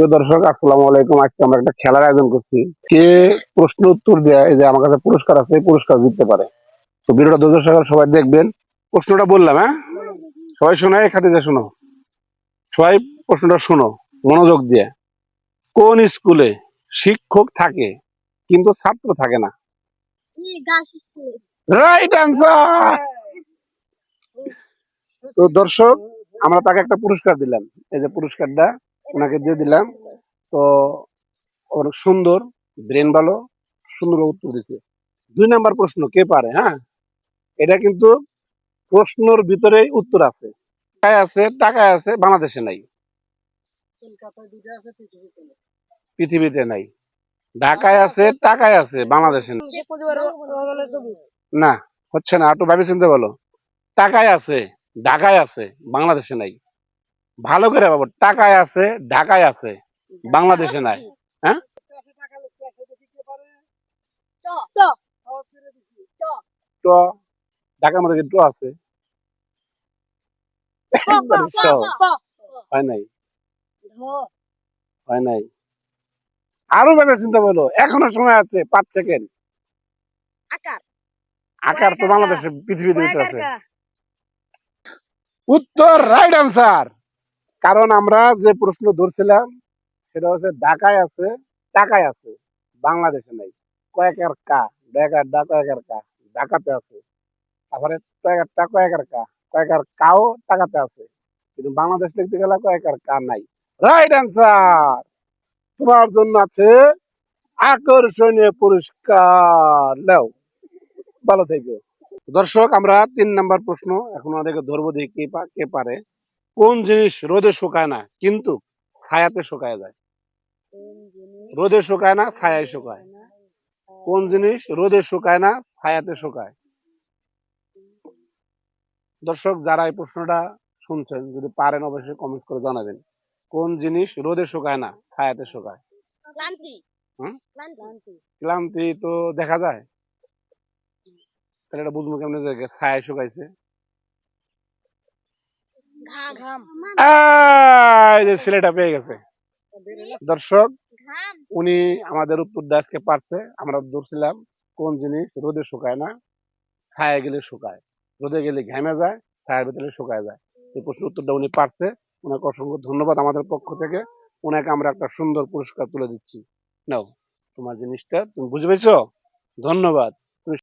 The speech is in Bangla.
প্রিয় দর্শক, আসসালামু আলাইকুম। আজকে আমরা একটা খেলার আয়োজন করছি। কে প্রশ্ন উত্তর দেয় যে আমার কাছে পুরস্কার আছে পুরস্কার জিততে পারে। তো ভিডিওটা সবাই দেখবেন। প্রশ্নটা বললাম হ্যাঁ? সবাই শোনো এই খাতে শোনো। সবাই প্রশ্নটা শোনো, মনোযোগ দিয়ে। কোন স্কুলে শিক্ষক থাকে, কিন্তু ছাত্র থাকে না? Right answer! তো দর্শক, আমরা তাকে একটা পুরস্কার দিলাম। এই যে পুরস্কারটা ওনাকে দিয়ে দিলাম। তো ওর সুন্দর, ব্রেন ভালো সুন্দর উত্তর দিচ্ছে। দুই নাম্বার প্রশ্ন, কে পারে হ্যাঁ? এটা কিন্তু প্রশ্নর ভিতরে উত্তর আছে। টাকায় আছে টাকায় আছে, বাংলাদেশে নাই। পৃথিবীতে নাই। ঢাকায় আছে, টাকায় আছে, বাংলাদেশে না, হচ্ছে না, একটু ভাবি চিন্তা বলো। টাকায় আছে, ঢাকায় আছে, বাংলাদেশে নাই। ভালো করে বাবু টাকায় আছে ঢাকায় আছে বাংলাদেশে নাই। হ্যাঁ? ট। ঢাকার মধ্যে আছে? হয় নাই? হয় নাই? আরও ভাবে চিন্তা বলো এখনও সময় আছে পাঁচ সেকেন্ড। আকার। তো বাংলাদেশে পৃথিবীর ভিতরে আছে। উত্তর রাইট আনসার কারণ আমরা যে প্রশ্ন ধরছিলাম, সেটা হচ্ছে ঢাকায় আছে টাকায় আছে, বাংলাদেশে নাই। কয়েকের কা ডেকার ডা কয়েকের কা, ঢাকাতে আছে। তারপরে কয়েকের টা কয়েকের কা, কয়েকের কাও টাকাতে আছে। কিন্তু বাংলাদেশ লিখতে গেলে কয়েকের কা নাই। রাইট অ্যান্সার তোমার জন্য আছে আকর্ষণীয় পুরস্কার। নাও, ভালো থেকো। দর্শক, আমরা তিন নাম্বার প্রশ্ন এখন আমাদেরকে ধরবো দেখি কে পারে। কোন জিনিস রোদে শুকায় না কিন্তু ছায়াতে শুকায় যায়। রোদে শুকায় না ছায়ায় শুকায়। কোন জিনিস রোদে শুকায় না ছায়াতে শুকায়। দর্শক যারা এই প্রশ্নটা শুনছেন যদি পারেন অবশ্যই কমেন্ট করে জানাবেন। কোন জিনিস রোদে শুকায় না ছায়াতে শুকায়? ক্লান্তি। তো দেখা যায়। তাহলে এটা বুঝব কেমন যে ছায়ায় শুকাইছে। যে ছেলেটা পেয়ে গেছে। দর্শক উনি আমাদের উত্তরটা আজকে পারছে। আমরা ধরছিলাম কোন জিনিস রোদে শুকায় না ছায়া গেলে শুকায়। রোদে গেলে ঘেমে যায় ছায়ার ভিতরে শুকায় যায়। এই প্রশ্ন উত্তরটা উনি পারছে। ওনাকে অসংখ্য ধন্যবাদ আমাদের পক্ষ থেকে। ওনাকে আমরা একটা সুন্দর পুরস্কার তুলে দিচ্ছি। নাও তোমার জিনিসটা তুমি বুঝে পেয়েছ? ধন্যবাদ।